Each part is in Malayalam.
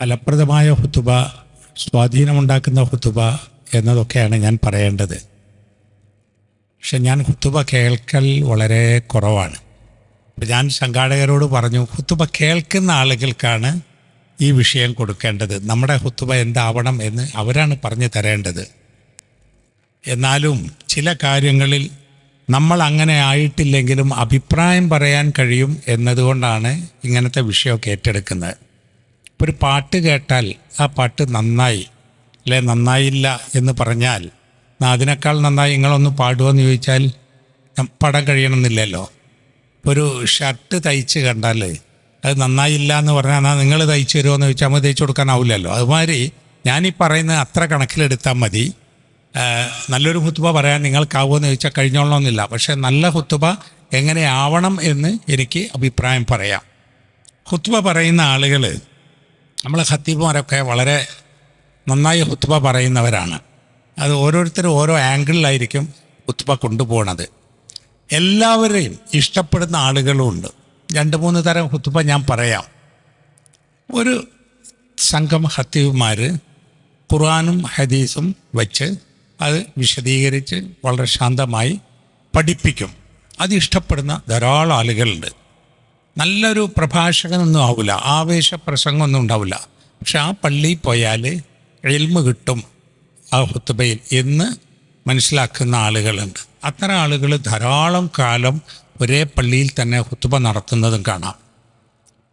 ഫലപ്രദമായ ഹുത്തുബ സ്വാധീനമുണ്ടാക്കുന്ന ഹുത്തുബ എന്നതൊക്കെയാണ് ഞാൻ പറയേണ്ടത്. പക്ഷെ ഞാൻ ഹുത്തുബ കേൾക്കൽ വളരെ കുറവാണ്. ഞാൻ സംഘാടകരോട് പറഞ്ഞു ഹുത്തുബ കേൾക്കുന്ന ആളുകൾക്കാണ് ഈ വിഷയം കൊടുക്കേണ്ടത്. നമ്മുടെ ഹുത്തുബ എന്താവണം എന്ന് അവരാണ് പറഞ്ഞു തരേണ്ടത്. എന്നാലും ചില കാര്യങ്ങളിൽ നമ്മൾ അങ്ങനെ ആയിട്ടില്ലെങ്കിലും അഭിപ്രായം പറയാൻ കഴിയും എന്നതുകൊണ്ടാണ് ഇങ്ങനത്തെ വിഷയമൊക്കെ ഏറ്റെടുക്കുന്നത്. ഒരു പാട്ട് കേട്ടാൽ ആ പാട്ട് നന്നായി അല്ലെ? നന്നായില്ല എന്ന് പറഞ്ഞാൽ "എന്നാ അതിനേക്കാൾ നന്നായി നിങ്ങളൊന്ന് പാടുമെന്ന് ചോദിച്ചാൽ പടം കഴിയണമെന്നില്ലല്ലോ. ഒരു ഷർട്ട് തയ്ച്ച് കണ്ടാൽ അത് നന്നായില്ല എന്ന് പറഞ്ഞാൽ എന്നാൽ നിങ്ങൾ തയ്ച്ച് തരുമോ എന്ന് ചോദിച്ചാൽ നമ്മൾ തയ്ച്ചു കൊടുക്കാനാവില്ലല്ലോ. അതുമാതിരി ഞാനീ പറയുന്നത് അത്ര കണക്കിലെടുത്താൽ മതി. നല്ലൊരു ഹുത്തുബ പറയാൻ നിങ്ങൾക്കാവുമോ എന്ന് ചോദിച്ചാൽ കഴിഞ്ഞോളണമെന്നില്ല. പക്ഷേ നല്ല ഹുത്തുബ എങ്ങനെയാവണം എന്ന് എനിക്ക് അഭിപ്രായം പറയാം. ഹുത്തുബ പറയുന്ന ആളുകൾ നമ്മളെ ഖത്തീബുമാരൊക്കെ വളരെ നന്നായി ഹുത്തുബ പറയുന്നവരാണ്. അത് ഓരോരുത്തരും ഓരോ ആംഗിളിലായിരിക്കും ഹുത്തുബ കൊണ്ടുപോകണത് എല്ലാവരെയും ഇഷ്ടപ്പെടുന്ന ആളുകളുമുണ്ട് രണ്ട് മൂന്ന് തരം ഹുത്തുബ ഞാൻ പറയാം. ഒരു സംഘം ഹത്തീബ്മാർ ഖുർആാനും ഹദീസും വച്ച് അത് വിശദീകരിച്ച് വളരെ ശാന്തമായി പഠിപ്പിക്കും. അത് ഇഷ്ടപ്പെടുന്ന ധാരാളം ആളുകളുണ്ട്. നല്ലൊരു പ്രഭാഷകനൊന്നും ആവില്ല ആവേശ പ്രസംഗമൊന്നും ഉണ്ടാവില്ല പക്ഷെ ആ പള്ളിയിൽ പോയാൽ എൽമ കിട്ടും ആ ഹുത്തുബയിൽ എന്ന് മനസ്സിലാക്കുന്ന ആളുകളുണ്ട്. അത്തരം ആളുകൾ ധാരാളം കാലം ഒരേ പള്ളിയിൽ തന്നെ ഹുത്തുബ നടത്തുന്നതും കാണാം.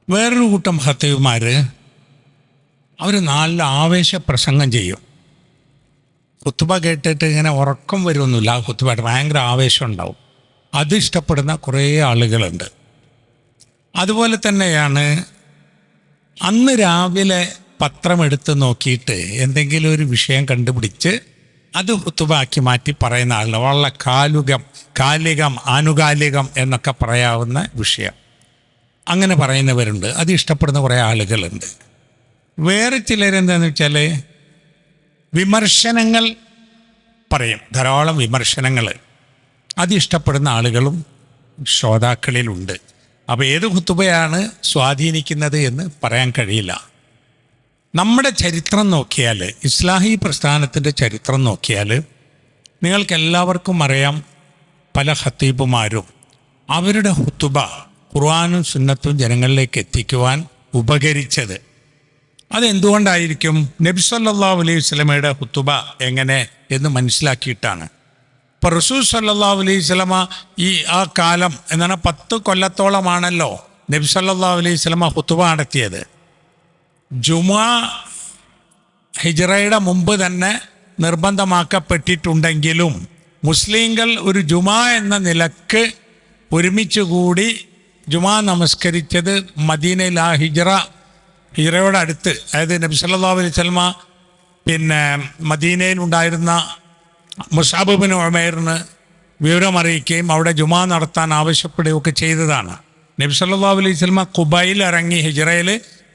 വേറൊരു കൂട്ടം ഹത്തീവുമാർ അവർ നല്ല ആവേശ പ്രസംഗം ചെയ്യും. കുത്തുബ കേട്ടിട്ട് ഇങ്ങനെ ഉറക്കം വരുമൊന്നുമില്ല. ആ കുത്തുബായിട്ട് ഭയങ്കര ആവേശം ഉണ്ടാവും. അത് ഇഷ്ടപ്പെടുന്ന കുറേ ആളുകളുണ്ട്. അതുപോലെ തന്നെയാണ് അന്ന് രാവിലെ പത്രം എടുത്ത് നോക്കിയിട്ട് എന്തെങ്കിലും ഒരു വിഷയം കണ്ടുപിടിച്ച് അത് കുത്തുബാക്കി മാറ്റി പറയുന്ന ആളുകൾ വളരെ കാലുകം കാലികം ആനുകാലികം എന്നൊക്കെ പറയാവുന്ന വിഷയം. അങ്ങനെ പറയുന്നവരുണ്ട്. അത് ഇഷ്ടപ്പെടുന്ന കുറേ ആളുകളുണ്ട്. വേറെ ചിലരെന്താണെന്ന് വെച്ചാൽ വിമർശനങ്ങൾ പറയും. ധാരാളം വിമർശനങ്ങൾ. അത് ഇഷ്ടപ്പെടുന്ന ആളുകളും ശ്രോതാക്കളിലുണ്ട്. അപ്പോൾ ഏത് കുത്തുബയാണ് സ്വാധീനിക്കുന്നത് എന്ന് പറയാൻ കഴിയില്ല. നമ്മുടെ ചരിത്രം നോക്കിയാൽ ഇസ്ലാഹി പ്രസ്ഥാനത്തിന്റെ ചരിത്രം നോക്കിയാൽ നിങ്ങൾക്കെല്ലാവർക്കും അറിയാം പല ഹത്തീബുമാരും അവരുടെ ഹുത്തുബ ഖുർആാനും സുന്നത്തും ജനങ്ങളിലേക്ക് എത്തിക്കുവാൻ ഉപകരിച്ചത്. അതെന്തുകൊണ്ടായിരിക്കും? നബിസല്ലാ അലൈഹി സ്വലമയുടെ ഹുത്തുബ എങ്ങനെ എന്ന് മനസ്സിലാക്കിയിട്ടാണ്. ഇപ്പൊ റസൂ സല്ലല്ലാഹു അലൈഹി വസല്ലമ ഈ ആ കാലം എന്നാണ് പത്ത് കൊല്ലത്തോളമാണല്ലോ. നബി സല്ലല്ലാഹു അലൈഹി വസല്ലമ ഹുത്തുബ നടത്തിയത്. ജുമാ ഹിജറയുടെ മുമ്പ് തന്നെ നിർബന്ധമാക്കപ്പെട്ടിട്ടുണ്ടെങ്കിലും മുസ്ലിങ്ങൾ ഒരു ജുമാ എന്ന നിലയ്ക്ക് ഒരുമിച്ച് കൂടി ജുമാ നമസ്കരിച്ചത് മദീനയിൽ ആ ഹിജറ ഹിജറയോടടുത്ത് അതായത് നബി സല്ലാ അലൈഹി വസല്ലമ പിന്നെ മദീനയിൽ ഉണ്ടായിരുന്ന മുസാബിബിന് ഉമേറിന് വിവരമറിയിക്കുകയും അവിടെ ജുമാ നടത്താൻ ആവശ്യപ്പെടുകയൊക്കെ ചെയ്തതാണ്. നബ്സല്ലാ അലൈഹി സ്വലമ കുബൈയിൽ ഇറങ്ങി ഹിജ്റയിൽ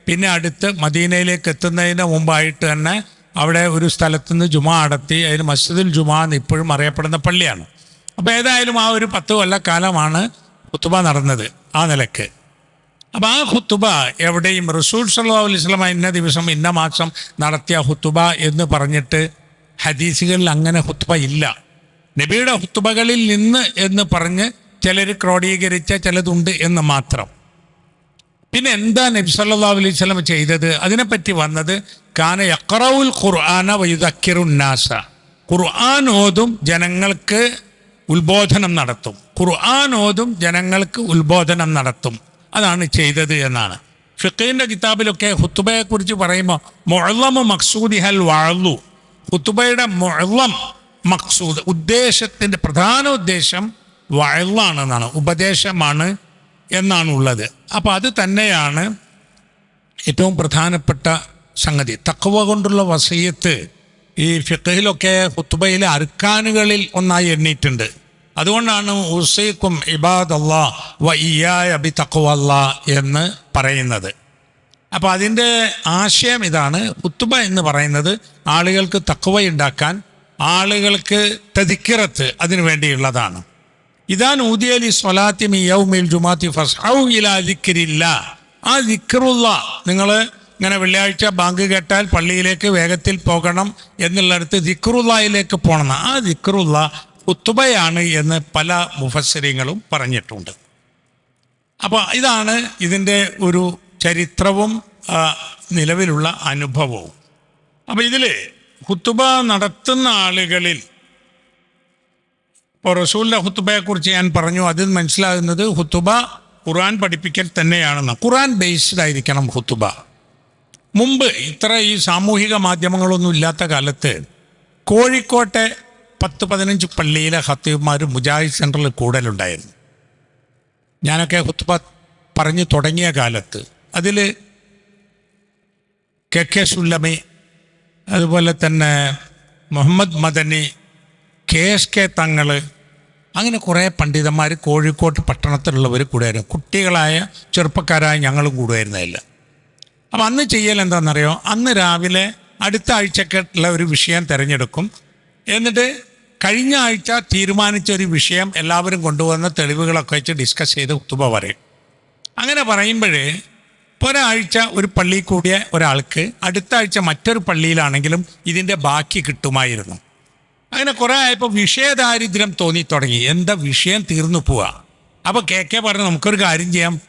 പിന്നെ അടുത്ത് മദീനയിലേക്ക് എത്തുന്നതിന് മുമ്പായിട്ട് തന്നെ അവിടെ ഒരു സ്ഥലത്ത് നിന്ന് ജുമാ നടത്തി അതിന് മസ്ജിദുൽ ജുമാ എന്ന് ഇപ്പോഴും അറിയപ്പെടുന്ന പള്ളിയാണ്. അപ്പോൾ ഏതായാലും ആ ഒരു പത്ത് കൊല്ലക്കാലമാണ് കുത്തുബ നടന്നത് ആ നിലയ്ക്ക്. അപ്പോൾ ആ ഹുത്തുബ എവിടെയും റസൂൽ സല്ലാ അലൈഹി സ്വലമ ഇന്ന ദിവസം ഇന്ന മാസം നടത്തിയ ഹുത്തുബ എന്ന് പറഞ്ഞിട്ട് ഹദീസുകളിൽ അങ്ങനെ ഹുത്ബ ഇല്ല. നബിയുടെ ഹുത്തുബകളിൽ നിന്ന് എന്ന് പറഞ്ഞ് ചിലർ ക്രോഡീകരിച്ച ചിലതുണ്ട് എന്ന് മാത്രം. പിന്നെ എന്താ നബി സല്ലാ അലൈഹി വസല്ലം ചെയ്തത്? അതിനെപ്പറ്റി വന്നത് കാന യഖറഉൽ ഖുർആന നാസ ഖുർആൻ ഓതും ജനങ്ങൾക്ക് ഉത്ബോധനം നടത്തും. ഖുർആൻ ഓതും ജനങ്ങൾക്ക് ഉത്ബോധനം നടത്തും. അതാണ് ചെയ്തത് എന്നാണ്. ഫിഖീന്റെ കിതാബിലൊക്കെ ഹുത്തുബയെ കുറിച്ച് പറയുമ്പോൾ മൊഴമു മക്സൂദി ഹൽ വാഴു ഹുത്തുബയുടെ മൊഴലം മക്സൂദ്. ഉദ്ദേശത്തിന്റെ പ്രധാന ഉദ്ദേശം വഴലാണെന്നാണ് ഉപദേശമാണ് എന്നാണ് ഉള്ളത് അപ്പോൾ അത് തന്നെയാണ് ഏറ്റവും പ്രധാനപ്പെട്ട സംഗതി. തക്കവ കൊണ്ടുള്ള വസീയത്ത് ഈ ഫിഖഹിലൊക്കെ ഹുത്തുബയിലെ അർക്കാനുകളിൽ ഒന്നായി എണ്ണിയിട്ടുണ്ട്. അതുകൊണ്ടാണ് ഉസൈക്കും ഇബാദ് അള്ളാ വ ഇയായ അബി തക്കവല്ല എന്ന് പറയുന്നത്. അപ്പോൾ അതിന്റെ ആശയം ഇതാണ്. ഉത്തുബ എന്ന് പറയുന്നത് ആളുകൾക്ക് തക്കവയുണ്ടാക്കാൻ ആളുകൾക്ക് തതിക്കിറത്ത് അതിനു വേണ്ടിയുള്ളതാണ്. ഇതാൻ ഊദിയലി സ്വലാത്തി യൗമിൽ ജുമാത്തി ഫസ്ഹൗ ഇലാ ദിക്രില്ല. ആ ദിക്കറുള്ള നിങ്ങൾ ഇങ്ങനെ വെള്ളിയാഴ്ച ബാങ്ക് കേട്ടാൽ പള്ളിയിലേക്ക് വേഗത്തിൽ പോകണം എന്നുള്ളിടത്ത് ദിക്റുല്ലായിലേക്ക് പോകണം. ആ ദിക്കറുള്ള ഉത്തുബയാണ് എന്ന് പല മുഫസ്സിരിങ്ങളും പറഞ്ഞിട്ടുണ്ട്. അപ്പോൾ ഇതാണ് ഇതിന്റെ ഒരു ചരിത്രവും നിലവിലുള്ള അനുഭവവും. അപ്പം ഇതിൽ ഹുത്തുബ നടത്തുന്ന ആളുകളിൽ ഇപ്പോൾ റസൂലിന്റെ ഹുത്തുബയെക്കുറിച്ച് ഞാൻ പറഞ്ഞു അതിൽ മനസ്സിലാകുന്നത് ഹുത്തുബ ഖുർആൻ പഠിപ്പിക്കൽ തന്നെയാണെന്ന്. ഖുർആൻ ബേസ്ഡ് ആയിരിക്കണം ഹുത്തുബ മുമ്പ് ഇത്ര ഈ സാമൂഹിക മാധ്യമങ്ങളൊന്നും ഇല്ലാത്ത കാലത്ത് കോഴിക്കോട്ടെ പത്ത് പതിനഞ്ച് പള്ളിയിലെ ഹത്തീബ്മാർ മുജാഹിദ് സെന്ററിൽ കൂടുതലുണ്ടായിരുന്നു ഞാനൊക്കെ ഹുത്തുബ പറഞ്ഞു തുടങ്ങിയ കാലത്ത് അതിൽ കെ കെ സുല്ലമി അതുപോലെ തന്നെ Muhammad Madani K S K Thangal അങ്ങനെ കുറേ പണ്ഡിതന്മാർ കോഴിക്കോട്ട് പട്ടണത്തിലുള്ളവർ കൂടുമായിരുന്നു കുട്ടികളായ ചെറുപ്പക്കാരായ ഞങ്ങളും കൂടുമായിരുന്നില്ല അപ്പം അന്ന് ചെയ്യൽ എന്താണെന്നറിയോ? അന്ന് രാവിലെ അടുത്ത ആഴ്ചക്കുള്ള ഒരു വിഷയം തിരഞ്ഞെടുക്കും. എന്നിട്ട് കഴിഞ്ഞ ആഴ്ച തീരുമാനിച്ച ഒരു വിഷയം എല്ലാവരും കൊണ്ടുവന്ന തെളിവുകളൊക്കെ വെച്ച് ഡിസ്കസ് ചെയ്ത് കുത്തുബ പറയും. അങ്ങനെ പറയുമ്പോഴേ ഒരാഴ്ച ഒരു പള്ളിയിൽ കൂടിയ ഒരാൾക്ക് അടുത്ത ആഴ്ച മറ്റൊരു പള്ളിയിലാണെങ്കിലും ഇതിന്റെ ബാക്കി കിട്ടുമായിരുന്നു. അങ്ങനെ കുറേ ആയപ്പോൾ വിഷയദാരിദ്ര്യം തോന്നി തുടങ്ങി. എന്താ വിഷയം തീർന്നു പോവാ? അപ്പോൾ കെ കെ പറഞ്ഞു നമുക്കൊരു കാര്യം ചെയ്യാം.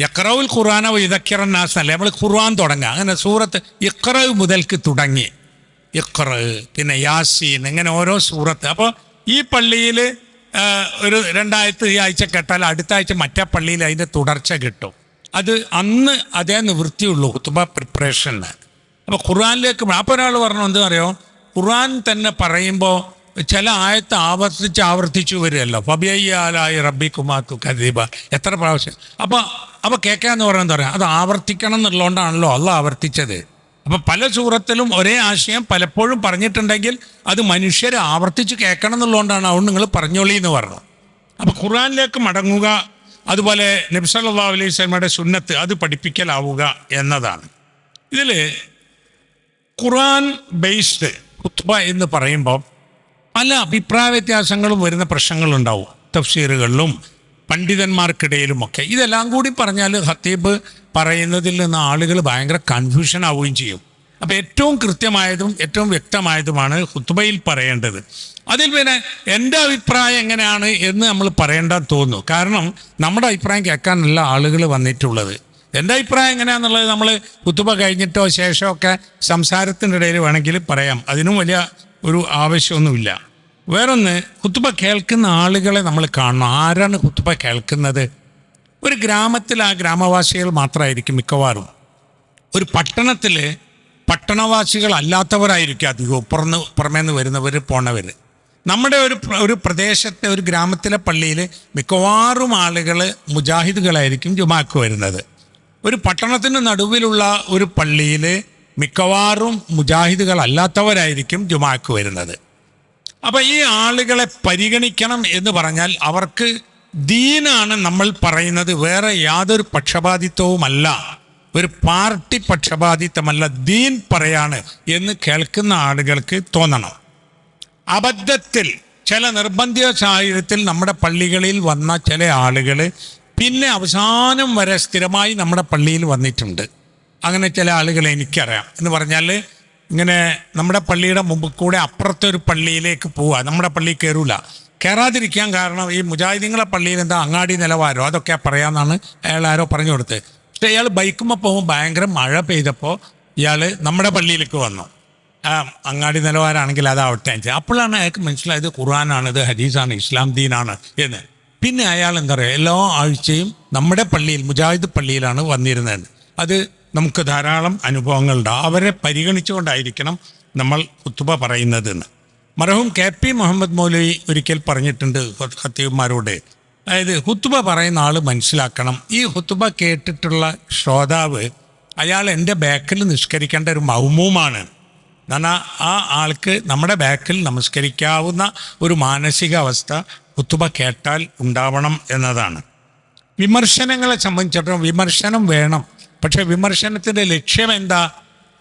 യക്റവുൽ ഖുറാനോ ഇതക്കിറന്നാസ് അല്ലേ? നമ്മൾ ഖുർആൻ തുടങ്ങുക അങ്ങനെ സൂറത്ത് ഇക്രവ് മുതൽക്ക് തുടങ്ങി. ഇക്ര പിന്നെ യാസീൻ ഇങ്ങനെ ഓരോ സൂറത്ത്. അപ്പോൾ ഈ പള്ളിയിൽ ഒരു രണ്ടാഴ്ച ഈ ആഴ്ച കേട്ടാൽ അടുത്ത ആഴ്ച മറ്റേ പള്ളിയിൽ അതിന്റെ തുടർച്ച കിട്ടും. അത് അന്ന് അതേ നിവൃത്തിയുള്ളൂ. കുത്തുബ പ്രിപ്പറേഷന് അപ്പോൾ ഖുർആനിലേക്ക് അപ്പോൾ ഒരാൾ പറഞ്ഞു എന്താ അറിയോ ഖുർആൻ തന്നെ പറയുമ്പോൾ ചില ആയത്ത് ആവർത്തിച്ച് ആവർത്തിച്ചു വരികയല്ലോ. ഫബിയാലായി കുമാക്കു കദീബ എത്ര പ്രാവശ്യം? അപ്പോൾ അപ്പോൾ കേൾക്കാന്ന് പറയുന്നത് എന്താ പറയുക അത് ആവർത്തിക്കണം എന്നുള്ളതുകൊണ്ടാണല്ലോ അല്ല ആവർത്തിച്ചത്. അപ്പോൾ പല സൂറത്തിലും ഒരേ ആശയം പലപ്പോഴും പറഞ്ഞിട്ടുണ്ടെങ്കിൽ അത് മനുഷ്യരെ ആവർത്തിച്ച് കേൾക്കണം എന്നുള്ളതുകൊണ്ടാണ് അതുകൊണ്ട് നിങ്ങൾ പറഞ്ഞോളി എന്ന് പറഞ്ഞു. അപ്പോൾ ഖുർആനിലേക്ക് മടങ്ങുക അതുപോലെ നബ്സല്ലാ അലൈഹി സ്വലമയുടെ സുന്നത്ത് അത് പഠിപ്പിക്കലാവുക എന്നതാണ്. ഇതിൽ ഖുറാൻ ബേസ്ഡ് ഖുത്ബ എന്ന് പറയുമ്പോൾ പല അഭിപ്രായ വ്യത്യാസങ്ങളും വരുന്ന പ്രശ്നങ്ങളുണ്ടാവും. തഫ്സീറുകളിലും പണ്ഡിതന്മാർക്കിടയിലുമൊക്കെ. ഇതെല്ലാം കൂടി പറഞ്ഞാൽ ഹത്തീബ് പറയുന്നതിൽ നിന്ന് ആളുകൾ ഭയങ്കര കൺഫ്യൂഷൻ ആവുകയും ചെയ്യും. അപ്പോൾ ഏറ്റവും കൃത്യമായതും ഏറ്റവും വ്യക്തമായതുമാണ് ഹുത്തുബയിൽ പറയേണ്ടത്. അതിൽ പിന്നെ എന്റെ അഭിപ്രായം എങ്ങനെയാണ് എന്ന് നമ്മൾ പറയേണ്ട തോന്നുന്നു. കാരണം നമ്മുടെ അഭിപ്രായം കേൾക്കാനല്ല ആളുകൾ വന്നിട്ടുള്ളത്. എന്റെ അഭിപ്രായം എങ്ങനെയാണെന്നുള്ളത് നമ്മൾ കുത്തുബ കഴിഞ്ഞിട്ടോ ശേഷമൊക്കെ സംസാരത്തിനിടയിൽ വേണമെങ്കിൽ പറയാം. അതിനും വലിയ ഒരു ആവശ്യമൊന്നുമില്ല. വേറൊന്ന് കുത്തുബ കേൾക്കുന്ന ആളുകളെ നമ്മൾ കാണണം. ആരാണ് കുത്തുബ കേൾക്കുന്നത്? ഒരു ഗ്രാമത്തിൽ ആ ഗ്രാമവാസികൾ മാത്രമായിരിക്കും മിക്കവാറും. ഒരു പട്ടണത്തിൽ പട്ടണവാസികൾ അല്ലാത്തവരായിരിക്കും അധികവും. പുറന്ന് പുറമേ നിന്ന് വരുന്നവർ പോണവർ നമ്മുടെ ഒരു ഒരു പ്രദേശത്തെ ഒരു ഗ്രാമത്തിലെ പള്ളിയിൽ മിക്കവാറും ആളുകൾ മുജാഹിദുകളായിരിക്കും ജുമാക്ക് വരുന്നത്. ഒരു പട്ടണത്തിന് നടുവിലുള്ള ഒരു പള്ളിയിൽ മിക്കവാറും മുജാഹിദുകളല്ലാത്തവരായിരിക്കും ജുമാക്ക് വരുന്നത്. അപ്പം ഈ ആളുകളെ പരിഗണിക്കണം എന്ന് പറഞ്ഞാൽ അവർക്ക് ദീനാണ് നമ്മൾ പറയുന്നത്. വേറെ യാതൊരു പക്ഷപാതിത്വവുമല്ല. ഒരു പാർട്ടി പക്ഷപാതിത്വമല്ല ദീൻ പറയാണ് എന്ന് കേൾക്കുന്ന ആളുകൾക്ക് തോന്നണം. അബദ്ധത്തിൽ ചില നിർബന്ധിത സാഹചര്യത്തിൽ നമ്മുടെ പള്ളികളിൽ വന്ന ചില ആളുകൾ പിന്നെ അവസാനം വരെ സ്ഥിരമായി നമ്മുടെ പള്ളിയിൽ വന്നിട്ടുണ്ട്. അങ്ങനെ ചില ആളുകൾ എനിക്കറിയാം. എന്ന് പറഞ്ഞാൽ ഇങ്ങനെ നമ്മുടെ പള്ളിയുടെ മുമ്പ് കൂടെ അപ്പുറത്തെ ഒരു പള്ളിയിലേക്ക് പോവുക. നമ്മുടെ പള്ളി കയറൂല കയറാതിരിക്കാൻ കാരണം ഈ മുജാഹിദീങ്ങളെ പള്ളിയിൽ എന്താ അങ്ങാടി നിലവാരോ? അതൊക്കെ പറയാമെന്നാണ് അയാൾ ആരോ പറഞ്ഞു കൊടുത്തത്. പക്ഷേ ഇയാൾ ബൈക്കുമ്പോൾ പോകുമ്പോൾ ഭയങ്കര മഴ പെയ്തപ്പോൾ ഇയാൾ നമ്മുടെ പള്ളിയിലേക്ക് വന്നു. ആ അങ്ങാടി നിലവാരമാണെങ്കിൽ അതാവട്ടെ. അപ്പോഴാണ് അയാൾക്ക് മനസ്സിലായത് ഖുർആനാണ് ഇത് ഹദീസാണ് ഇസ്ലാം ദീനാണ് എന്ന്. പിന്നെ അയാൾ എന്താ പറയുക എല്ലാ ആഴ്ചയും നമ്മുടെ പള്ളിയിൽ മുജാഹിദ് പള്ളിയിലാണ് വന്നിരുന്നത്. അത് നമുക്ക് ധാരാളം അനുഭവങ്ങളുണ്ട്. അവരെ പരിഗണിച്ചുകൊണ്ടായിരിക്കണം നമ്മൾ കുത്തുബ പറയുന്നതെന്ന്. മറഹും കെ പി മുഹമ്മദ് മൗലവി ഒരിക്കൽ പറഞ്ഞിട്ടുണ്ട് ഹത്തീബ്മാരോട് അതായത് ഹുത്തുബ പറയുന്ന ആൾ മനസ്സിലാക്കണം. ഈ ഹുത്തുബ കേട്ടിട്ടുള്ള ശ്രോതാവ് അയാൾ എന്റെ ബാക്കിൽ നിഷ്കരിക്കേണ്ട ഒരു മൗമൂമാണ്. എന്നാൽ ആ ആൾക്ക് നമ്മുടെ ബാക്കിൽ നമസ്കരിക്കാവുന്ന ഒരു മാനസികാവസ്ഥ കുത്തുബ കേട്ടാൽ ഉണ്ടാവണം എന്നതാണ്. വിമർശനങ്ങളെ സംബന്ധിച്ചിടത്തോളം വിമർശനം വേണം. പക്ഷേ വിമർശനത്തിന്റെ ലക്ഷ്യം എന്താ?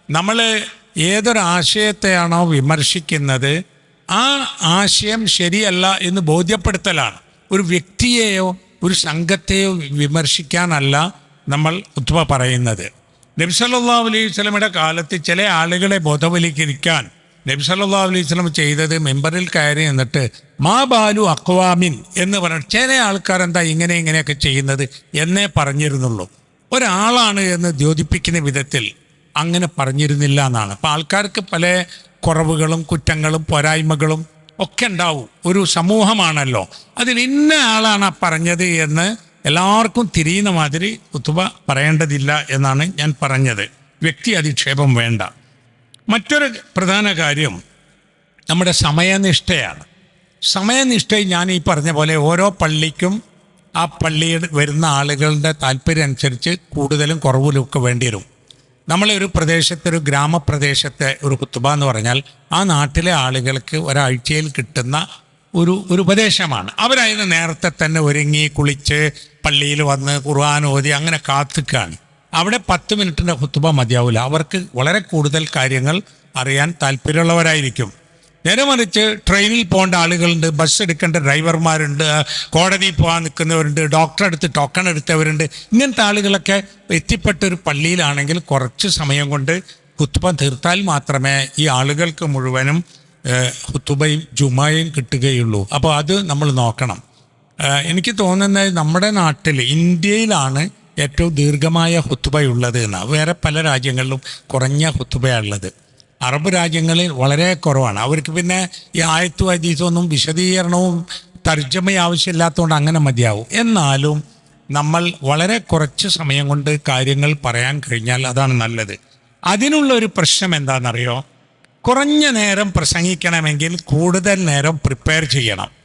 നമ്മൾ ഏതൊരു ആശയത്തെയാണോ വിമർശിക്കുന്നത് ആ ആശയം ശരിയല്ല എന്ന് ബോധ്യപ്പെടുത്തലാണ്. ഒരു വ്യക്തിയെയോ ഒരു സംഘത്തെയോ വിമർശിക്കാനല്ല നമ്മൾ ഉത്വ പറയുന്നത്. നബ്സല്ലാ അലൈഹി സ്വലമിയുടെ കാലത്ത് ചില ആളുകളെ ബോധവൽക്കരിക്കാൻ നബ്സല്ലാ അലൈഹി സ്വലം ചെയ്തത് മെമ്പറിൽ കയറി എന്നിട്ട് മാ ബാലു അക്വാമിൻ എന്ന് പറഞ്ഞു ചില ആൾക്കാർ എന്താ ഇങ്ങനെ ഇങ്ങനെയൊക്കെ ചെയ്യുന്നത് എന്നേ പറഞ്ഞിരുന്നുള്ളൂ. ഒരാളാണ് എന്ന് ദ്യോതിപ്പിക്കുന്ന വിധത്തിൽ അങ്ങനെ പറഞ്ഞിരുന്നില്ല എന്നാണ്. അപ്പം ആൾക്കാർക്ക് പല കുറവുകളും കുറ്റങ്ങളും പോരായ്മകളും ഒക്കെ ഉണ്ടാവും. ഒരു സമൂഹമാണല്ലോ. അതിൽ ഇന്ന ആളാണ് ആ പറഞ്ഞത് എന്ന് എല്ലാവർക്കും തിരിയുന്ന മാതിരി കുത്തുബ പറയേണ്ടതില്ല എന്നാണ് ഞാൻ പറഞ്ഞത്. വ്യക്തി അധിക്ഷേപം വേണ്ട. മറ്റൊരു പ്രധാന കാര്യം നമ്മുടെ സമയനിഷ്ഠയാണ്. സമയനിഷ്ഠ ഞാൻ ഈ പറഞ്ഞ പോലെ ഓരോ പള്ളിക്കും ആ പള്ളിയിൽ വരുന്ന ആളുകളുടെ താല്പര്യം അനുസരിച്ച് കൂടുതലും കുറവിലും ഒക്കെ വേണ്ടി വരും. നമ്മളെ ഒരു പ്രദേശത്തെ ഒരു ഗ്രാമപ്രദേശത്തെ ഒരു കുത്തുബ എന്ന് പറഞ്ഞാൽ ആ നാട്ടിലെ ആളുകൾക്ക് ഒരാഴ്ചയിൽ കിട്ടുന്ന ഒരു ഒരു ഉപദേശമാണ്. അവരതിന് നേരത്തെ തന്നെ ഒരുങ്ങി കുളിച്ച് പള്ളിയിൽ വന്ന് ഖുർആൻ ഓതി അങ്ങനെ കാത്തുക്കാണ്. അവിടെ പത്ത് മിനിറ്റിന്റെ കുത്തുബ മതിയാവില്ല. അവർക്ക് വളരെ കൂടുതൽ കാര്യങ്ങൾ അറിയാൻ താല്പര്യമുള്ളവരായിരിക്കും. നേരെ മറിച്ച് ട്രെയിനിൽ പോകേണ്ട ആളുകളുണ്ട് ബസ് എടുക്കേണ്ട ഡ്രൈവർമാരുണ്ട് കോടതിയിൽ പോകാൻ നിൽക്കുന്നവരുണ്ട് ഡോക്ടറെ അടുത്ത് ടോക്കൺ എടുത്തവരുണ്ട്. ഇങ്ങനത്തെ ആളുകളൊക്കെ എത്തിപ്പെട്ട ഒരു പള്ളിയിലാണെങ്കിൽ കുറച്ച് സമയം കൊണ്ട് കുത്തുബ തീർത്താൽ മാത്രമേ ഈ ആളുകൾക്ക് മുഴുവനും ഹുത്തുബയും ജുമായും കിട്ടുകയുള്ളൂ. അപ്പോൾ അത് നമ്മൾ നോക്കണം. എനിക്ക് തോന്നുന്നത് നമ്മുടെ നാട്ടിൽ ഇന്ത്യയിലാണ് ഏറ്റവും ദീർഘമായ ഹുത്തുബയുള്ളത് എന്നാണ് വേറെ പല രാജ്യങ്ങളിലും കുറഞ്ഞ ഹുത്തുബയുള്ളത് അറബ് രാജ്യങ്ങളിൽ വളരെ കുറവാണ്. അവർക്ക് പിന്നെ ഈ ആയത്തു ഹദീസൊന്നും വിശദീകരണവും തർജമ ആവശ്യമില്ലാത്തതുകൊണ്ട് അങ്ങനെ മതിയാവും. എന്നാലും നമ്മൾ വളരെ കുറച്ച് സമയം കൊണ്ട് കാര്യങ്ങൾ പറയാൻ കഴിഞ്ഞാൽ അതാണ് നല്ലത്. അതിനുള്ള ഒരു പ്രശ്നം എന്താണെന്നറിയോ? കുറഞ്ഞ നേരം പ്രസംഗിക്കണമെങ്കിൽ കൂടുതൽ നേരം പ്രിപ്പയർ ചെയ്യണം.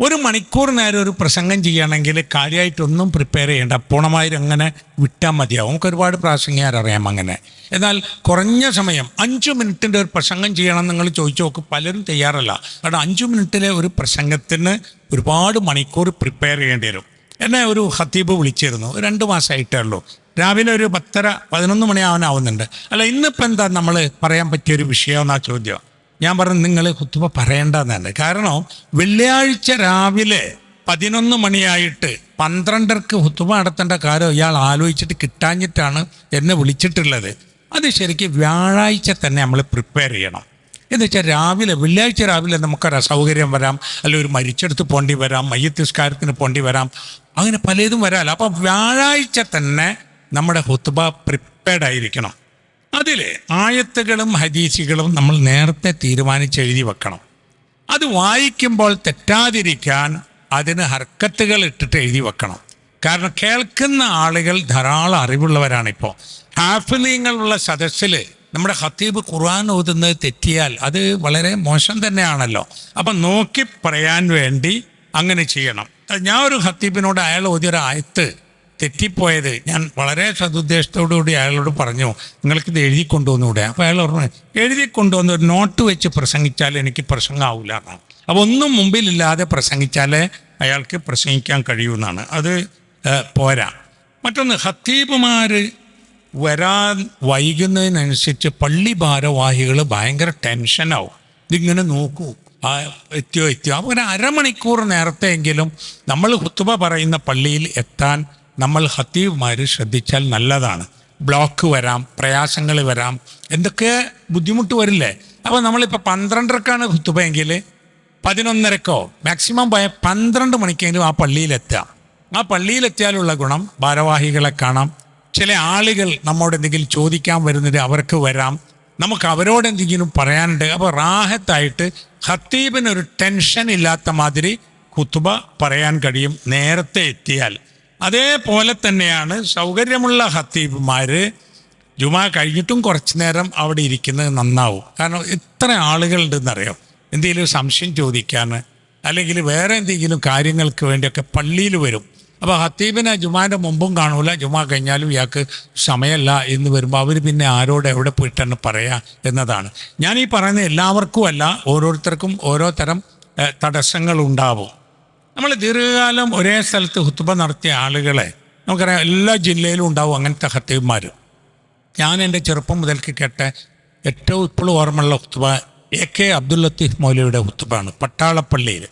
ഒരു മണിക്കൂർ നേരം ഒരു പ്രസംഗം ചെയ്യണമെങ്കിൽ കാര്യമായിട്ടൊന്നും പ്രിപ്പയർ ചെയ്യേണ്ട പൂർണമായും അങ്ങനെ വിട്ടാൽ മതിയാവും. നമുക്ക് ഒരുപാട് പ്രാസംഗികരറിയാം അങ്ങനെ. എന്നാൽ കുറഞ്ഞ സമയം അഞ്ച് മിനിറ്റിന്റെ ഒരു പ്രസംഗം ചെയ്യണം നിങ്ങൾ ചോദിച്ചു നോക്ക് പലരും തയ്യാറല്ല. കാരണം അഞ്ച് മിനിറ്റിലെ ഒരു പ്രസംഗത്തിന് ഒരുപാട് മണിക്കൂർ പ്രിപ്പയർ ചെയ്യേണ്ടി വരും. എന്നെ ഒരു ഹത്തീബ് വിളിച്ചിരുന്നു. രണ്ട് മാസമായിട്ടേ ഉള്ളൂ. രാവിലെ ഒരു പത്തര പതിനൊന്ന് മണിയാവാനാവുന്നുണ്ട്. അല്ല ഇന്നിപ്പോൾ എന്താ നമ്മൾ പറയാൻ പറ്റിയ ഒരു എന്നാ ചോദ്യം? ഞാൻ പറഞ്ഞു നിങ്ങൾ കുത്തുവ പറയേണ്ടതെന്നാണ് കാരണം വെള്ളിയാഴ്ച രാവിലെ പതിനൊന്ന് മണിയായിട്ട് പന്ത്രണ്ടർക്ക് ഹുത്തുമ നടത്തേണ്ട കാര്യം ഇയാൾ ആലോചിച്ചിട്ട് കിട്ടാഞ്ഞിട്ടാണ് എന്നെ വിളിച്ചിട്ടുള്ളത്. അത് ശരിക്കും വ്യാഴാഴ്ച തന്നെ നമ്മൾ പ്രിപ്പയർ ചെയ്യണം. എന്ന് വെച്ചാൽ രാവിലെ വെള്ളിയാഴ്ച രാവിലെ നമുക്കൊരു അസൗകര്യം വരാം അല്ലെങ്കിൽ ഒരു മരിച്ചെടുത്ത് പോണ്ടി വരാം മയ്യത്തിസ്കാരത്തിന് പോണ്ടി വരാം അങ്ങനെ പലതും വരാമല്ലോ അപ്പം വ്യാഴാഴ്ച തന്നെ നമ്മുടെ ഹുത്തുബ പ്രിപ്പയർഡ് ആയിരിക്കണം. അതിൽ ആയത്തുകളും ഹദീസുകളും നമ്മൾ നേരത്തെ തീരുമാനിച്ചെഴുതി വെക്കണം. അത് വായിക്കുമ്പോൾ തെറ്റാതിരിക്കാൻ അതിന് ഹർക്കത്തുകൾ ഇട്ടിട്ട് എഴുതി വെക്കണം. കാരണം കേൾക്കുന്ന ആളുകൾ ധാരാളം അറിവുള്ളവരാണിപ്പോൾ ഹാഫിലിങ്ങളുള്ള സദസ്സിൽ നമ്മുടെ ഹത്തീബ് ഖുർആൻ ഓതുന്നത് തെറ്റിയാൽ അത് വളരെ മോശം തന്നെയാണല്ലോ. അപ്പം നോക്കി പറയാൻ വേണ്ടി അങ്ങനെ ചെയ്യണം. ഞാൻ ഒരു ഹത്തീബിനോട് അയാൾ ഓതിയൊരു ആയത്ത് തെറ്റിപ്പോയത് ഞാൻ വളരെ സതുദ്ദേശത്തോടുകൂടി അയാളോട് പറഞ്ഞു നിങ്ങൾക്കിത് എഴുതി കൊണ്ടുവന്നുകൂടെ അപ്പോൾ അയാൾ പറഞ്ഞു എഴുതി കൊണ്ടുവന്ന് ഒരു നോട്ട് വെച്ച് പ്രസംഗിച്ചാൽ എനിക്ക് പ്രസംഗമാവില്ല എന്നാണ്. അപ്പോൾ ഒന്നും മുമ്പിലില്ലാതെ പ്രസംഗിച്ചാലേ അയാൾക്ക് പ്രസംഗിക്കാൻ കഴിയുമെന്നാണ് അത് പോരാ. മറ്റൊന്ന് ഹത്തീബുമാർ വരാൻ വൈകുന്നതിനനുസരിച്ച് പള്ളി ഭാരവാഹികൾ ഭയങ്കര ടെൻഷനാവും. ഇതിങ്ങനെ നോക്കൂ. ആ എത്തിയോ എത്തിയോ. അപ്പോൾ ഒരു അരമണിക്കൂർ നേരത്തെയെങ്കിലും നമ്മൾ ഹുത്തുബ പറയുന്ന പള്ളിയിൽ എത്താൻ നമ്മൾ ഹത്തീവ്മാർ ശ്രദ്ധിച്ചാൽ നല്ലതാണ്. ബ്ലോക്ക് വരാം പ്രയാസങ്ങൾ വരാം എന്തൊക്കെ ബുദ്ധിമുട്ട് വരില്ലേ? അപ്പോൾ നമ്മളിപ്പോൾ പന്ത്രണ്ടരക്കാണ് ഹുത്തുബയെങ്കിൽ പതിനൊന്നരക്കോ? മാക്സിമം പോയ പന്ത്രണ്ട് മണിക്കെങ്കിലും ആ പള്ളിയിലെത്തുക. ആ പള്ളിയിലെത്തിയാലുള്ള ഗുണം ഭാരവാഹികളെ കാണാം. ചില ആളുകൾ നമ്മോട് എന്തെങ്കിലും ചോദിക്കാൻ വരുന്നത് അവർക്ക് വരാം. നമുക്ക് അവരോട് എന്തെങ്കിലും പറയാനുണ്ട്. അപ്പോൾ റാഹത്തായിട്ട് ഹത്തീബിനൊരു ടെൻഷൻ ഇല്ലാത്ത മാതിരി കുത്തുബ പറയാൻ കഴിയും നേരത്തെ എത്തിയാൽ. അതേപോലെ തന്നെയാണ് സൗകര്യമുള്ള ഹത്തീബുമാര് ജുമാ കഴിഞ്ഞിട്ടും കുറച്ച് നേരം അവിടെ ഇരിക്കുന്നത് നന്നാവും. കാരണം എത്ര ആളുകളുണ്ടെന്നറിയാം? എന്തെങ്കിലും സംശയം ചോദിക്കാൻ അല്ലെങ്കിൽ വേറെ എന്തെങ്കിലും കാര്യങ്ങൾക്ക് വേണ്ടിയൊക്കെ പള്ളിയിൽ വരും. അപ്പോൾ ഹത്തീബിനെ ജുമാന്റെ മുമ്പും കാണൂല ജുമാ കഴിഞ്ഞാലും ഇയാൾക്ക് സമയമല്ല എന്ന് വരുമ്പോൾ അവർ പിന്നെ ആരോട് എവിടെ പോയിട്ടാണ് പറയുക എന്നതാണ്. ഞാൻ ഈ പറയുന്ന എല്ലാവർക്കും അല്ല ഓരോരുത്തർക്കും ഓരോ തരം തടസ്സങ്ങളുണ്ടാവും. നമ്മൾ ദീർഘകാലം ഒരേ സ്ഥലത്ത് ഹുത്തുബ നടത്തിയ ആളുകളെ നമുക്കറിയാം എല്ലാ ജില്ലയിലും ഉണ്ടാവും അങ്ങനത്തെ ഹത്തീബ്മാർ ഞാൻ എന്റെ ചെറുപ്പം മുതൽക്ക് കേട്ട ഏറ്റവും ഇപ്പോഴും ഓർമ്മയുള്ള ഹുത്തുബ എ കെ അബ്ദുൽ ലത്തീഫ് മൗലയുടെ ഹുത്തുബാണ് പട്ടാളപ്പള്ളിയിൽ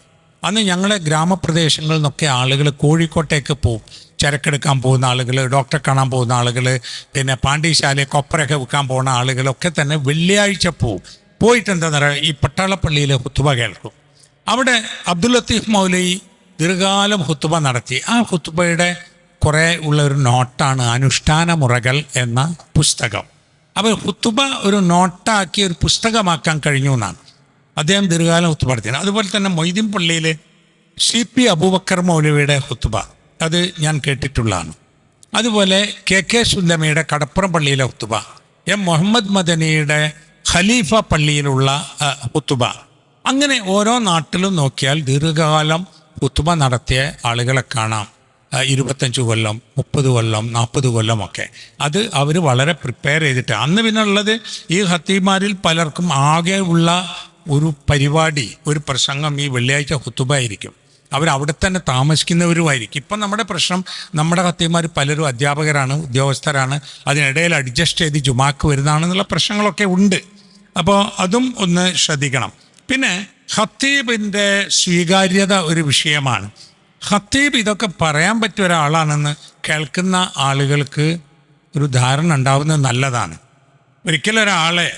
അന്ന് ഞങ്ങളെ ഗ്രാമപ്രദേശങ്ങളിൽ നിന്നൊക്കെ ആളുകൾ കോഴിക്കോട്ടേക്ക് പോകും ചരക്കെടുക്കാൻ പോകുന്ന ആളുകൾ ഡോക്ടറെ കാണാൻ പോകുന്ന ആളുകൾ പിന്നെ പാണ്ഡ്യശാല കൊപ്പരൊക്കെ വിൽക്കാൻ പോകുന്ന ആളുകളൊക്കെ തന്നെ വെള്ളിയാഴ്ച പോവും. പോയിട്ട് എന്താ പറയുക ഈ പട്ടാളപ്പള്ളിയിലെ ഹുത്തുബ കേൾക്കും. അവിടെ അബ്ദുൽ ലത്തീഫ് മൗലവി ദീർഘകാലം ഹുത്തുബ നടത്തി. ആ ഹുത്തുബയുടെ കുറേ ഉള്ള ഒരു നോട്ടാണ് അനുഷ്ഠാന മുറകൾ എന്ന പുസ്തകം. അപ്പോൾ ഹുത്തുബ ഒരു നോട്ടാക്കി ഒരു പുസ്തകമാക്കാൻ കഴിഞ്ഞു എന്നാണ്. അദ്ദേഹം ദീർഘകാലം ഹുത്തുബ നടത്തിയത്. അതുപോലെ തന്നെ മൊയ്തീൻ പള്ളിയിൽ സി പി അബൂബക്കർ മൗലവിയുടെ ഹുത്തുബ. അത് ഞാൻ കേട്ടിട്ടുള്ളതാണ്. അതുപോലെ കെ കെ സുല്ലമയുടെ കടപ്പുറം പള്ളിയിലെ ഹുത്തുബ. എം മുഹമ്മദ് മദനിയുടെ ഖലീഫ പള്ളിയിലുള്ള ഹുത്തുബ. അങ്ങനെ ഓരോ നാട്ടിലും നോക്കിയാൽ ദീർഘകാലം ഹുത്തുബ നടത്തിയ ആളുകളെ കാണാം. ഇരുപത്തഞ്ച് കൊല്ലം മുപ്പത് കൊല്ലം നാൽപ്പത് കൊല്ലമൊക്കെ അത് അവർ വളരെ പ്രിപ്പയർ ചെയ്തിട്ട് അന്ന് പിന്നെ ഉള്ളത് ഈ ഹത്തിമാരിൽ പലർക്കും ആകെ ഉള്ള ഒരു പരിപാടി ഒരു പ്രസംഗം ഈ വെള്ളിയാഴ്ച ഹുത്തുബായിരിക്കും അവർ അവിടെ തന്നെ താമസിക്കുന്നവരുമായിരിക്കും ഇപ്പം നമ്മുടെ പ്രശ്നം നമ്മുടെ ഹത്തിമാർ പലരും അധ്യാപകരാണ് ഉദ്യോഗസ്ഥരാണ് അതിനിടയിൽ അഡ്ജസ്റ്റ് ചെയ്ത് ജുമാക്ക് വരുന്നതാണെന്നുള്ള പ്രശ്നങ്ങളൊക്കെ ഉണ്ട്. അപ്പോൾ അതും ഒന്ന് ശ്രദ്ധിക്കണം. പിന്നെ ഹത്തീബിന്റെ സ്വീകാര്യത ഒരു വിഷയമാണ്. ഹത്തീബ് ഇതൊക്കെ പറയാൻ പറ്റിയ ഒരാളാണെന്ന് കേൾക്കുന്ന ആളുകൾക്ക് ഒരു ധാരണ ഉണ്ടാവുന്നത് നല്ലതാണ്. ഒരിക്കലും ഒരാളെ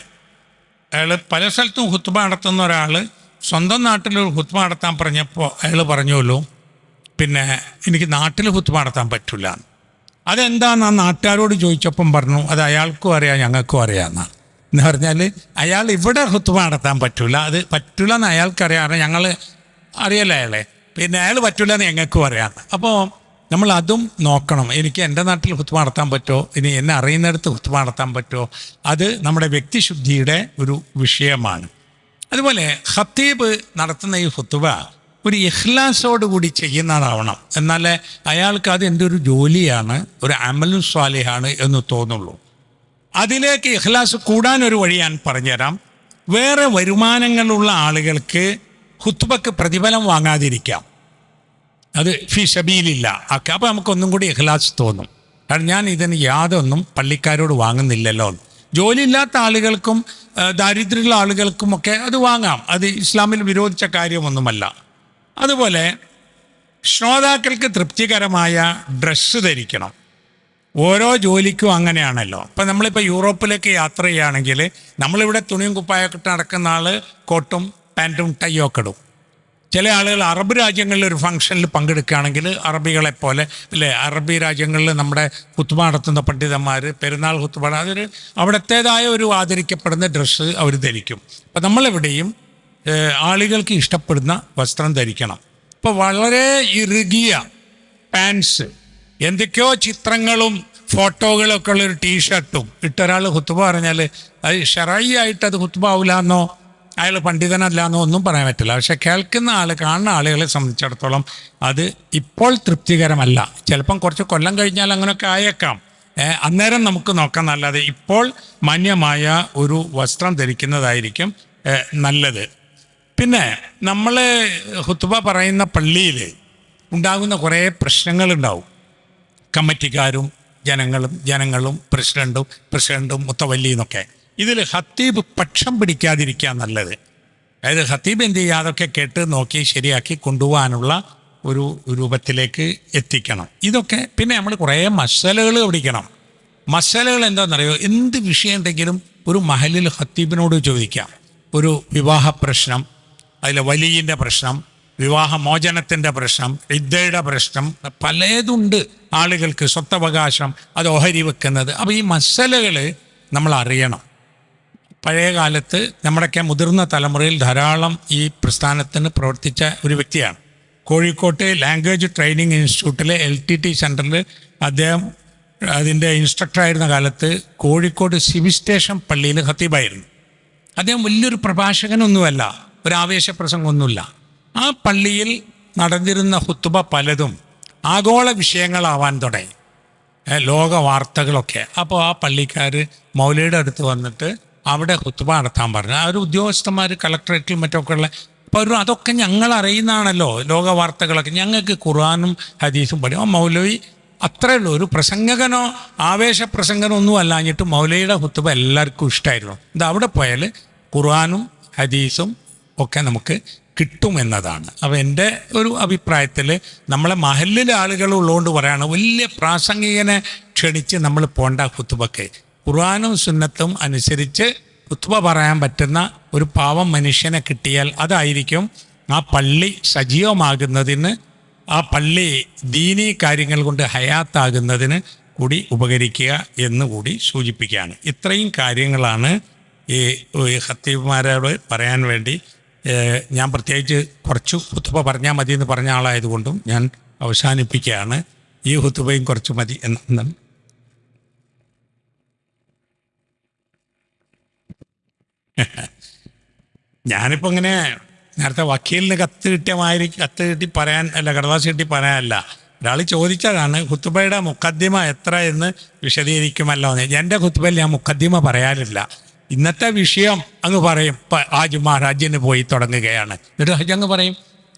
അയാൾ പല സ്ഥലത്തും ഹുത്തുബ നടത്തുന്ന ഒരാൾ സ്വന്തം നാട്ടിൽ ഒരു നടത്താൻ പറഞ്ഞപ്പോൾ അയാൾ പറഞ്ഞുള്ളൂ പിന്നെ എനിക്ക് നാട്ടിൽ ഹുത്തുബ നടത്താൻ പറ്റില്ല അതെന്താന്ന് ആ നാട്ടുകാരോട് ചോദിച്ചപ്പം പറഞ്ഞു അത് അയാൾക്കും അറിയാം ഞങ്ങൾക്കും അറിയാമെന്നാണ് എന്ന് പറഞ്ഞാൽ അയാൾ ഇവിടെ ഹുത്തുമ നടത്താൻ പറ്റൂല. അത് പറ്റൂല എന്ന് അയാൾക്കറിയാറ് ഞങ്ങൾ അറിയല്ല അയാളെ. പിന്നെ അയാൾ പറ്റൂല എന്ന് ഞങ്ങൾക്കും അറിയാം. അപ്പോൾ നമ്മൾ അതും നോക്കണം. എനിക്ക് എന്റെ നാട്ടിൽ ഹുത്തുമ നടത്താൻ പറ്റുമോ? ഇനി എന്നെ അറിയുന്നിടത്ത് ഹുത്തുമ നടത്താൻ പറ്റുമോ? അത് നമ്മുടെ വ്യക്തിശുദ്ധിയുടെ ഒരു വിഷയമാണ്. അതുപോലെ ഹത്തീബ് നടത്തുന്ന ഈ ഹുത്തുവ ഒരു ഇഹ്ലാസോടുകൂടി ചെയ്യുന്നതാവണം. എന്നാലേ അയാൾക്ക് അത് എന്റെ ഒരു ജോലിയാണ് ഒരു അമലും സ്വാലിഹാണ് എന്ന് തോന്നുള്ളൂ. അതിലേക്ക് ഇഖ്ലാസ് കൂടാൻ ഒരു വഴി ഞാൻ പറഞ്ഞുതരാം. വേറെ വരുമാനങ്ങളുള്ള ആളുകൾക്ക് ഹുത്തുബക്ക് പ്രതിഫലം വാങ്ങാതിരിക്കാം. അത് ഫി ഷബീലില്ല ഒക്കെ അപ്പോൾ നമുക്കൊന്നും കൂടി ഇഖ്ലാസ് തോന്നും. കാരണം ഞാൻ ഇതിന് യാതൊന്നും പള്ളിക്കാരോട് വാങ്ങുന്നില്ലല്ലോ. ജോലിയില്ലാത്ത ആളുകൾക്കും ദാരിദ്ര്യമുള്ള ആളുകൾക്കുമൊക്കെ അത് വാങ്ങാം. അത് ഇസ്ലാമിൽ വിരോധിച്ച കാര്യമൊന്നുമല്ല. അതുപോലെ ശ്രോതാക്കൾക്ക് തൃപ്തികരമായ ഡ്രസ്സ് ധരിക്കണം. ഓരോ ജോലിക്കും അങ്ങനെയാണല്ലോ. ഇപ്പം നമ്മളിപ്പോൾ യൂറോപ്പിലേക്ക് യാത്ര ചെയ്യുകയാണെങ്കിൽ നമ്മളിവിടെ തുണിയും കുപ്പായൊക്കെ നടക്കുന്ന ആൾ കോട്ടും പാന്റും ടൈയോ ഒക്കെ ഇടും. ചില ആളുകൾ അറബ് രാജ്യങ്ങളിൽ ഒരു ഫംഗ്ഷനിൽ പങ്കെടുക്കുകയാണെങ്കിൽ അറബികളെ പോലെ അല്ലേ? അറബി രാജ്യങ്ങളിൽ നമ്മുടെ കുത്തുബ നടത്തുന്ന പണ്ഡിതന്മാർ പെരുന്നാൾ കുത്തുബ അതൊരു അവിടത്തേതായ ഒരു ആദരിക്കപ്പെടുന്ന ഡ്രസ്സ് അവർ ധരിക്കും. അപ്പം നമ്മളിവിടെയും ആളുകൾക്ക് ഇഷ്ടപ്പെടുന്ന വസ്ത്രം ധരിക്കണം. ഇപ്പോൾ വളരെ ഇറുകിയ പാൻസ് എന്തൊക്കെയോ ചിത്രങ്ങളും ഫോട്ടോകളും ഒക്കെ ഉള്ള ഒരു ടീഷർട്ടും. ഇട്ടൊരാൾ ഹുത്തുബ പറഞ്ഞാൽ അത് ഷെറായി ആയിട്ട് അത് ഹുത്തുബ ആവില്ലാന്നോ അയാൾ പണ്ഡിതനല്ലാന്നോ ഒന്നും പറയാൻ പറ്റില്ല. പക്ഷെ കേൾക്കുന്ന ആൾ കാണുന്ന ആളുകളെ സംബന്ധിച്ചിടത്തോളം അത് ഇപ്പോൾ തൃപ്തികരമല്ല. ചിലപ്പം കുറച്ച് കൊല്ലം കഴിഞ്ഞാൽ അങ്ങനെയൊക്കെ ആയേക്കാം. അന്നേരം നമുക്ക് നോക്കാം നല്ലത്. ഇപ്പോൾ മാന്യമായ ഒരു വസ്ത്രം ധരിക്കുന്നതായിരിക്കും നല്ലത്. പിന്നെ നമ്മൾ ഹുത്തുബ പറയുന്ന പള്ളിയിൽ ഉണ്ടാകുന്ന കുറേ പ്രശ്നങ്ങളുണ്ടാവും. കമ്മിറ്റിക്കാരും ജനങ്ങളും ജനങ്ങളും പ്രസിഡന്റും പ്രസിഡന്റും മുത്തവല്ലിന്നൊക്കെ ഇതിൽ ഹത്തീബ് പക്ഷം പിടിക്കാതിരിക്കുക നല്ലത്. അതായത് ഹത്തീബ് എന്ത് ചെയ്യുക? അതൊക്കെ കേട്ട് നോക്കി ശരിയാക്കി കൊണ്ടുപോകാനുള്ള ഒരു രൂപത്തിലേക്ക് എത്തിക്കണം. ഇതൊക്കെ പിന്നെ നമ്മൾ കുറേ മസലകൾ പിടിക്കണം മസലകൾ എന്താണെന്നറിയോ? എന്ത് വിഷയം ഉണ്ടെങ്കിലും ഒരു മഹലിൽ ഹത്തീബിനോട് ചോദിക്കാം. ഒരു വിവാഹ പ്രശ്നം അതിലെ വലിയന്റെ പ്രശ്നം വിവാഹമോചനത്തിന്റെ പ്രശ്നം വിദ്യയുടെ പ്രശ്നം പലതുണ്ട് ആളുകൾക്ക് സ്വത്തവകാശം അത് ഓഹരി വെക്കുന്നത്. അപ്പോൾ ഈ മസലകൾ നമ്മൾ അറിയണം. പഴയ കാലത്ത് നമ്മുടെയൊക്കെ മുതിർന്ന തലമുറയിൽ ധാരാളം ഈ പ്രസ്ഥാനത്തിന് പ്രവർത്തിച്ച ഒരു വ്യക്തിയാണ്. കോഴിക്കോട്ട് ലാംഗ്വേജ് ട്രെയിനിങ് ഇൻസ്റ്റിറ്റ്യൂട്ടിലെ എൽ ടി ടി സെന്ററിൽ അദ്ദേഹം അതിന്റെ ഇൻസ്ട്രക്ടറായിരുന്ന കാലത്ത് കോഴിക്കോട് സിവിൽ സ്റ്റേഷൻ പള്ളിയിൽ ഹത്തീബായിരുന്നു അദ്ദേഹം വലിയൊരു പ്രഭാഷകനൊന്നുമല്ല ഒരു ആവേശപ്രസംഗമൊന്നുമില്ല. ആ പള്ളിയിൽ നടന്നിരുന്ന ഹുത്തുബ പലതും ആഗോള വിഷയങ്ങളാവാൻ തുടങ്ങി. ലോക വാർത്തകളൊക്കെ. അപ്പോൾ ആ പള്ളിക്കാർ മൗലയുടെ അടുത്ത് വന്നിട്ട് അവിടെ ഹുത്തുബ നടത്താൻ പറഞ്ഞു. ആ ഒരു ഉദ്യോഗസ്ഥന്മാർ കളക്ടറേറ്റിലും മറ്റൊക്കെ ഉള്ള അപ്പോൾ ഒരു അതൊക്കെ ഞങ്ങൾ അറിയുന്നതാണല്ലോ ലോക വാർത്തകളൊക്കെ. ഞങ്ങൾക്ക് ഖുർആാനും ഹദീസും പഠിക്കും. ആ മൗലവി അത്രയേ ഉള്ളൂ ഒരു പ്രസംഗകനോ ആവേശ പ്രസംഗനോ ഒന്നും അല്ലാഞ്ഞിട്ട് മൗലയുടെ ഹുത്തുബ എല്ലാവർക്കും ഇഷ്ടമായിരുന്നു ഇത് അവിടെ പോയാൽ ഖുർആാനും ഹദീസും ഒക്കെ നമുക്ക് കിട്ടുമെന്നതാണ്. അപ്പോൾ എന്റെ ഒരു അഭിപ്രായത്തിൽ നമ്മളെ മഹലിലെ ആളുകൾ ഉള്ളതുകൊണ്ട് പറയാണ് വലിയ പ്രാസംഗികനെ ക്ഷണിച്ച് നമ്മൾ പോണ്ട കുത്തുബക്ക് ഖുർആാനും സുന്നത്തും അനുസരിച്ച് കുത്തുബ പറയാൻ പറ്റുന്ന ഒരു പാവം മനുഷ്യനെ കിട്ടിയാൽ അതായിരിക്കും ആ പള്ളി സജീവമാകുന്നതിന് ആ പള്ളി ദീനീ കാര്യങ്ങൾ കൊണ്ട് ഹയാത്താകുന്നതിന് കൂടി ഉപകരിക്കുക എന്ന് കൂടി സൂചിപ്പിക്കുകയാണ്. ഇത്രയും കാര്യങ്ങളാണ് ഈ ഹത്തീബ്മാരോട് പറയാൻ വേണ്ടി ഞാൻ പ്രത്യേകിച്ച് കുറച്ച് ഹുത്തുബ പറഞ്ഞാൽ മതി എന്ന് പറഞ്ഞ ആളായതുകൊണ്ടും ഞാൻ അവസാനിപ്പിക്കുകയാണ്. ഈ ഹുത്തുബയും കുറച്ച് മതി എന്ന് ഞാനിപ്പോൾ ഇങ്ങനെ നേരത്തെ വക്കീലിന് കത്ത് കിട്ടിയ കത്ത് കിട്ടി പറയാൻ അല്ല കടലാസ് കിട്ടി പറയാനല്ല. ഒരാൾ ചോദിച്ചതാണ് ഹുത്തുബയുടെ മുക്കദ്ദിമ എത്ര എന്ന് വിശദീകരിക്കുമല്ലോ എന്റെ ഹുത്തുബയിൽ ഞാൻ മുക്കദ്ദിമ പറയാറില്ല. ഇന്നത്തെ വിഷയം അങ്ങ് പറയും. ആജ് മഹാരാജിന് പോയി തുടങ്ങുകയാണ്. എന്നിട്ട് ഹജ് അങ്ങ് പറയും.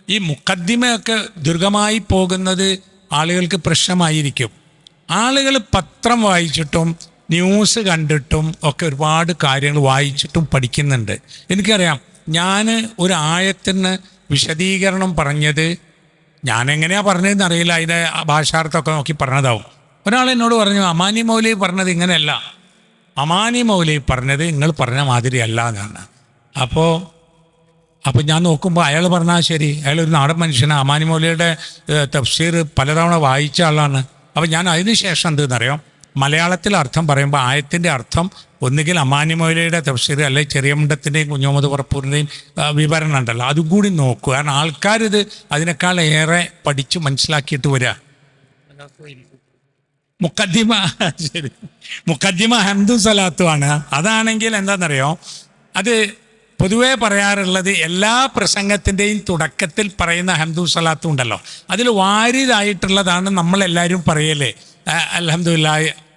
ഈ മുക്കദ്ദിമയൊക്കെ ദീർഘമായി പോകുന്നത് ആളുകൾക്ക് പ്രശ്നമായിരിക്കും. ആളുകൾ പത്രം വായിച്ചിട്ടും ന്യൂസ് കണ്ടിട്ടും ഒക്കെ ഒരുപാട് കാര്യങ്ങൾ വായിച്ചിട്ടും പഠിക്കുന്നുണ്ട്. എനിക്കറിയാം ഞാൻ ഒരു ആയത്തിന് വിശദീകരണം പറഞ്ഞത് ഞാൻ എങ്ങനെയാ പറഞ്ഞതെന്ന് അറിയില്ല. അതിന്റെ ഭാഷാർത്ഥമൊക്കെ നോക്കി പറഞ്ഞതാവും. ഒരാൾ എന്നോട് പറഞ്ഞു അമാനി മൗലി പറഞ്ഞത് ഇങ്ങനെയല്ല. അമാനി മൗലി പറഞ്ഞത് നിങ്ങൾ പറഞ്ഞ മാതിരി അല്ല എന്നാണ്. അപ്പോൾ അപ്പം ഞാൻ നോക്കുമ്പോൾ അയാൾ പറഞ്ഞാൽ ശരി. അയാൾ ഒരു നാടൻ മനുഷ്യനാണ് അമാനി മൗലിയുടെ തഫ്സീർ പലതവണ വായിച്ച ആളാണ്. അപ്പം ഞാൻ അതിന് ശേഷം എന്തെന്നറിയാം? മലയാളത്തിൽ അർത്ഥം പറയുമ്പോൾ ആയത്തിന്റെ അർത്ഥം ഒന്നുകിൽ അമാനി മൗലിയുടെ തഫ്സീർ അല്ലെങ്കിൽ ചെറിയമുണ്ടത്തിന്റെയും കുഞ്ഞോമത് പറപ്പൂരിന്റെയും വിവരണം ഉണ്ടല്ലോ. അതും കൂടി നോക്കുക കാരണം ആൾക്കാരിത് അതിനേക്കാൾ ഏറെ പഠിച്ച് മനസ്സിലാക്കിയിട്ട് വരിക മുക്കദ്ദിമ ശരി. മുക്കദ്ദിമ ഹംദും സലാത്തുമാണ് അതാണെങ്കിൽ എന്താണെന്നറിയോ അത് പൊതുവേ പറയാറുള്ളത് എല്ലാ പ്രസംഗത്തിന്റെയും തുടക്കത്തിൽ പറയുന്ന ഹംദു സലാത്തും ഉണ്ടല്ലോ. അതിൽ വാരിതായിട്ടുള്ളതാണ് നമ്മളെല്ലാവരും പറയലേ. അലഹമുല്ല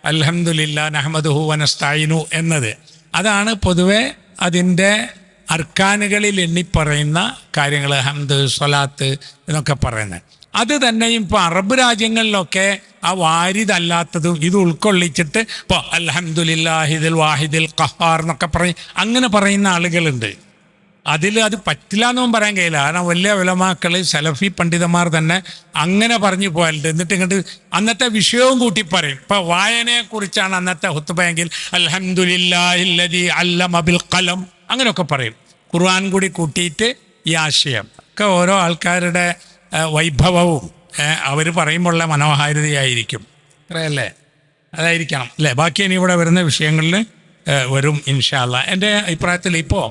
അലഹമുല്ല നഹമ്മദുഹു വനസ്തായിനു എന്നത്. അതാണ് പൊതുവെ അതിന്റെ അർക്കാനുകളിൽ എണ്ണി പറയുന്ന കാര്യങ്ങൾ ഹംദ് സ്വലാത്ത് എന്നൊക്കെ പറയുന്നത്. അത് തന്നെയും ഇപ്പോൾ അറബ് രാജ്യങ്ങളിലൊക്കെ ആ വാരിതല്ലാത്തതും ഇത് ഉൾക്കൊള്ളിച്ചിട്ട് ഇപ്പോൾ അലഹമുല്ലാഹിദിൽ വാഹിദിൽ ഖഹാർ എന്നൊക്കെ പറയും. അങ്ങനെ പറയുന്ന ആളുകളുണ്ട്. അതിൽ അത് പറ്റില്ല എന്നും പറയാൻ കഴിയില്ല. കാരണം വലിയ വിലമാക്കൾ സലഫി പണ്ഡിതന്മാർ തന്നെ അങ്ങനെ പറഞ്ഞു പോയാലുണ്ട്. എന്നിട്ട് ഇങ്ങോട്ട് അന്നത്തെ വിഷയവും കൂട്ടി പറയും. ഇപ്പൊ വായനയെ കുറിച്ചാണ് അന്നത്തെ ഹുത്തുബയെങ്കിൽ അലഹമുല്ലാഹില്ലതി അല്ലം ബിൽ ഖലം അങ്ങനെയൊക്കെ പറയും. ഖുർആൻ കൂടി കൂട്ടിയിട്ട് ഈ ആശയം. ഒക്കെ ഓരോ ആൾക്കാരുടെ വൈഭവവും അവർ പറയുമ്പോഴുള്ള മനോഹാരിതയായിരിക്കും. അത്രയല്ലേ അതായിരിക്കണം അല്ലേ? ബാക്കി ഇനി ഇവിടെ വരുന്ന വിഷയങ്ങളിൽ വരും ഇൻഷാല്ല എന്റെ അഭിപ്രായത്തിൽ ഇപ്പോൾ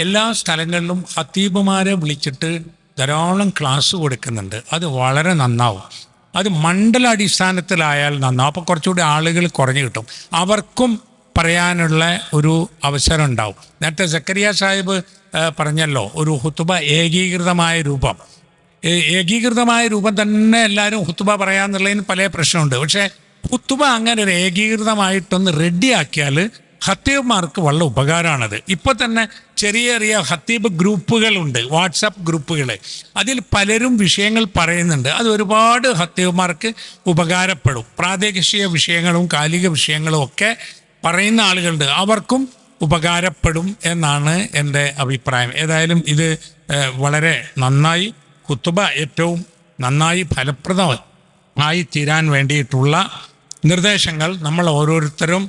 എല്ലാ സ്ഥലങ്ങളിലും ഹത്തീബുമാരെ വിളിച്ചിട്ട് ധാരാളം ക്ലാസ് കൊടുക്കുന്നുണ്ട്. അത് വളരെ നന്നാവും. അത് മണ്ഡല അടിസ്ഥാനത്തിലായാൽ നന്നാവും. അപ്പോൾ കുറച്ചുകൂടി ആളുകൾ കുറഞ്ഞു കിട്ടും. അവർക്കും പറയാനുള്ള ഒരു അവസരം ഉണ്ടാവും. നേരത്തെ സക്കരിയ സാഹിബ് പറഞ്ഞല്ലോ ഒരു ഹുത്തുബ ഏകീകൃതമായ രൂപം. ഏകീകൃതമായ രൂപം തന്നെ എല്ലാവരും ഹുത്തുബ പറയാന്നുള്ളതിന് പല പ്രശ്നമുണ്ട്. പക്ഷേ ഹുത്തുബ അങ്ങനെ ഒരു ഏകീകൃതമായിട്ടൊന്ന് റെഡിയാക്കിയാൽ ഹത്തീബ്മാർക്ക് വളരെ ഉപകാരമാണത്. ഇപ്പോൾ തന്നെ ചെറിയ ചെറിയ ഹത്തീബ് ഗ്രൂപ്പുകളുണ്ട് വാട്സപ്പ് ഗ്രൂപ്പുകൾ അതിൽ പലരും വിഷയങ്ങൾ പറയുന്നുണ്ട്. അത് ഒരുപാട് ഹത്തീബ്മാർക്ക് ഉപകാരപ്പെടും. പ്രാദേശിക വിഷയങ്ങളും കാലിക വിഷയങ്ങളും ഒക്കെ പറയുന്ന ആളുകളുണ്ട്. അവർക്കും ഉപകാരപ്പെടും എന്നാണ് എന്റെ അഭിപ്രായം. ഏതായാലും ഇത് വളരെ നന്നായി കുത്തുബ ഏറ്റവും നന്നായി ഫലപ്രദമായി തീരാൻ വേണ്ടിയിട്ടുള്ള നിർദ്ദേശങ്ങൾ നമ്മൾ ഓരോരുത്തരും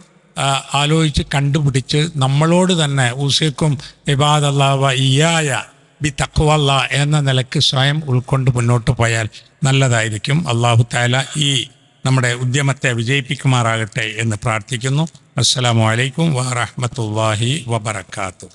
ആലോചിച്ച് കണ്ടുപിടിച്ച് നമ്മളോട് തന്നെ ഊസേക്കും ഇബാദല്ലാവ ഇയായ ബി തക്കുവല്ല എന്ന നിലയ്ക്ക് സ്വയം ഉൾക്കൊണ്ട് മുന്നോട്ട് പോയാൽ നല്ലതായിരിക്കും. അള്ളാഹു താല ഈ നമ്മുടെ ഉദ്യമത്തെ വിജയിപ്പിക്കുമാറാകട്ടെ എന്ന് പ്രാർത്ഥിക്കുന്നു. അസ്സലാമു അലൈക്കും വാറഹമത്തല്ലാഹി വബർക്കാത്തു